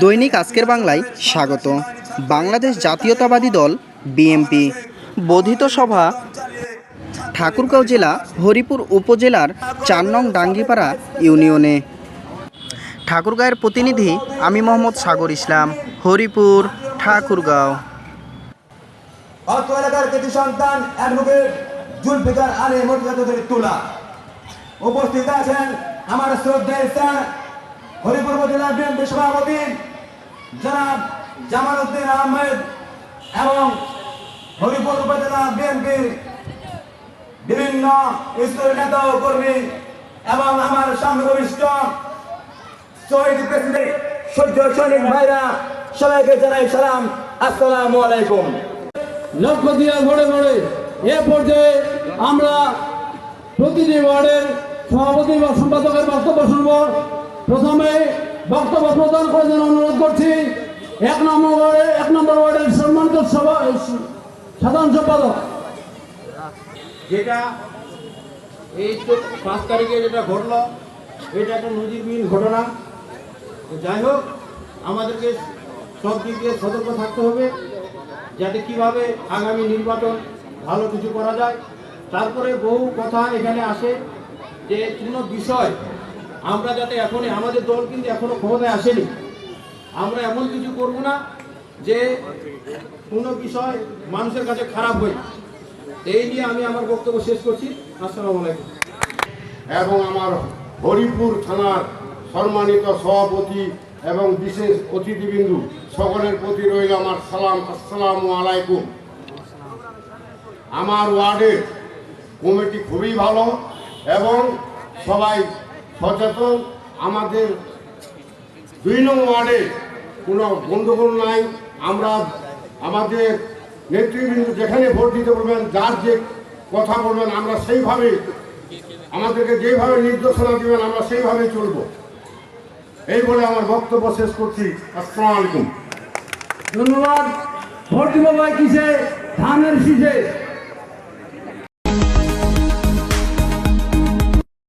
দৈনিক আজকের বাংলায় স্বাগত। বাংলাদেশ জাতীয়তাবাদী দল বিএমপি বধিত সভা, ঠাকুরগাঁও জেলা, হরিপুর উপজেলার চার নং ডাঙ্গিপাড়া ইউনিয়নে। ঠাকুরগাঁয়ের প্রতিনিধি আমি মোহাম্মদ সাগর ইসলাম, হরিপুর, ঠাকুরগাঁও। উপস্থিত আছেন আমার হরিপুর উপজেলা বিএনপি সভাপতি জনাব জামাল উদ্দিন আহমেদ এবং হরিপুর উপজেলা বিএনপির বিভিন্ন স্তরের নেতা ও কর্মী এবং আমার সামনে শহীদ প্রেসিডেন্ট সূর্য সৈনিক ভাইরা সবাইকে জানাই সালাম। আসসালামু আলাইকুম। লক্ষ্য দিয়ে ঘরে ঘরে এ পর্যায়ে আমরা প্রতিটি ওয়ার্ডের সভাপতি বা সম্পাদকের বক্তব্য শুনব। প্রথমে বক্তব্য প্রদান করার জন্য অনুরোধ করছি, এক নম্বর ওয়ার্ডে, এক নম্বর ওয়ার্ডের সম্মানিত সভা সাধারণ সম্পাদক। যেটা এই পাঁচ তারিখে যেটা ঘটলো, এটা একটা নজিরবিহীন ঘটনা। যাই হোক, আমাদেরকে সব দিক দিয়ে সতর্ক থাকতে হবে, যাতে কীভাবে আগামী নির্বাচন ভালো কিছু করা যায়। তারপরে বহু কথা এখানে আসে যে কোনো বিষয় আমরা যাতে এখনই আমাদের দল কিন্তু এখনও ক্ষমতায় আসেনি। আমরা এমন কিছু করব না যে কোনো বিষয় মানুষের কাছে খারাপ হয় এই নিয়ে আমি আমার বক্তব্য শেষ করছি। আসসালামু আলাইকুম। এবং আমার হরিপুর থানার সম্মানিত সভাপতি এবং বিশেষ অতিথিবৃন্দু, সকলের প্রতি রইল আমার সালাম। আসসালামু আলাইকুম। আমার ওয়ার্ডের কমিটি খুবই ভালো এবং সবাই সচেতন। আমাদের দুই নং ওয়ার্ডে কোনো গণ্ডগোল নাই। আমরা আমাদের নেতৃবৃন্দ যেখানে ভোট দিতে বলবেন, যার যে কথা বলবেন, আমরা সেইভাবে আমাদেরকে যেভাবে নির্দেশনা দেবেন, আমরা সেইভাবে চলব। এই বলে আমার বক্তব্য শেষ করছি। আসসালামু আলাইকুম। ধন্যবাদ। ভোট দিব ভাই কিসে? ধানের শীষে